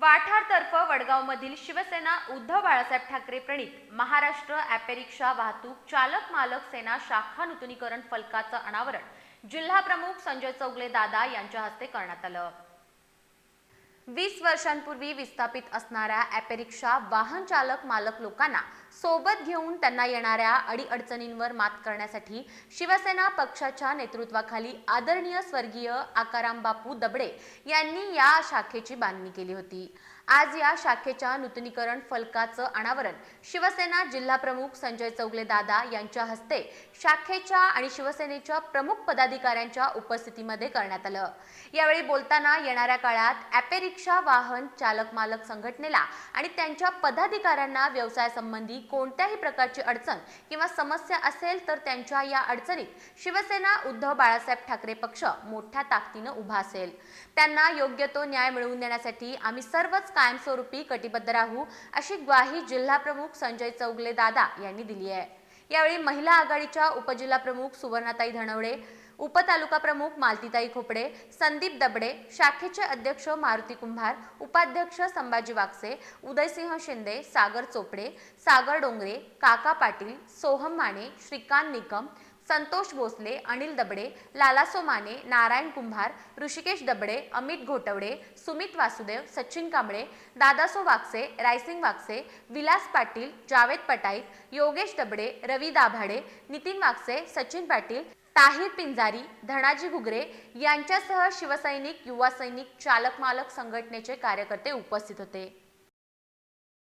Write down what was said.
वाठारतर्फ वडगावमधील शिवसेना उद्धव बाळासाहेब ठाकरे प्रणित महाराष्ट्र ॲपेरिक्षा वाहतूक चालक मालक सेना शाखा नूतनीकरण फलकाचं अनावरण. जिल्हाप्रमुख संजय चौगले दादा यांच्या हस्ते करण्यात आलं. वीस वर्षांपूर्वी विस्थापित असणाऱ्या ॲपेरिक्षा वाहन चालक मालक लोकांना सोबत घेऊन त्यांना येणाऱ्या अडीअडचणींवर मात करण्यासाठी शिवसेना पक्षाच्या नेतृत्वाखाली आदरणीय स्वर्गीय आकाराम बापू दबडे यांनी या शाखेची बांधणी केली होती. आज या शाखेच्या नूतनीकरण फलकाचं अनावरण. शिवसेना जिल्हा प्रमुख संजय चौगले दादा यांच्या हस्ते शाखेच्या आणि शिवसेनेच्या प्रमुख पदाधिकाऱ्यांच्या उपस्थितीमध्ये करण्यात आलं. यावेळी बोलताना येणाऱ्या काळात ॲपे रिक्षा वाहन चालक मालक संघटनेला आणि त्यांच्या पदाधिकाऱ्यांना व्यवसायासंबंधी कोणत्याही प्रकारची अडचण किंवा समस्या असेल तर त्यांच्या या अडचणीत शिवसेना उद्धव बाळासाहेब ठाकरे पक्ष मोठ्या ताकदीनं उभा असेल. त्यांना योग्य तो न्याय मिळवून देण्यासाठी आम्ही सर्वच कायमस्वरूपी कटिबद्ध राहू अशी ग्वाही जिल्हा प्रमुख संजय चौगले दादा यांनी दिली आहे. यावेळी महिला आघाडीच्या उपजिल्हा प्रमुख सुवर्णाताई धनवडे उपतालुका प्रमुख मालतीताई खोपडे संदीप दबडे शाखेचे अध्यक्ष मारुती कुंभार उपाध्यक्ष संभाजी वागसे उदयसिंह शिंदे सागर चोपडे सागर डोंगरे काका पाटील सोहम माने श्रीकांत निकम संतोष भोसले अनिल दबडे लालासो माने नारायण कुंभार ऋषिकेश दबडे अमित घोटवडे सुमित वासुदेव सचिन कांबळे दादासो वागसे रायसिंग वागसे विलास पाटील जावेद पटाईत योगेश दबडे रवी दाभाडे नितीन वागसे सचिन पाटील ताहिर पिंजारी धनाजी घुगरे यांच्यासह शिवसैनिक युवा सैनिक चालक मालक संघटनेचे कार्यकर्ते उपस्थित होते.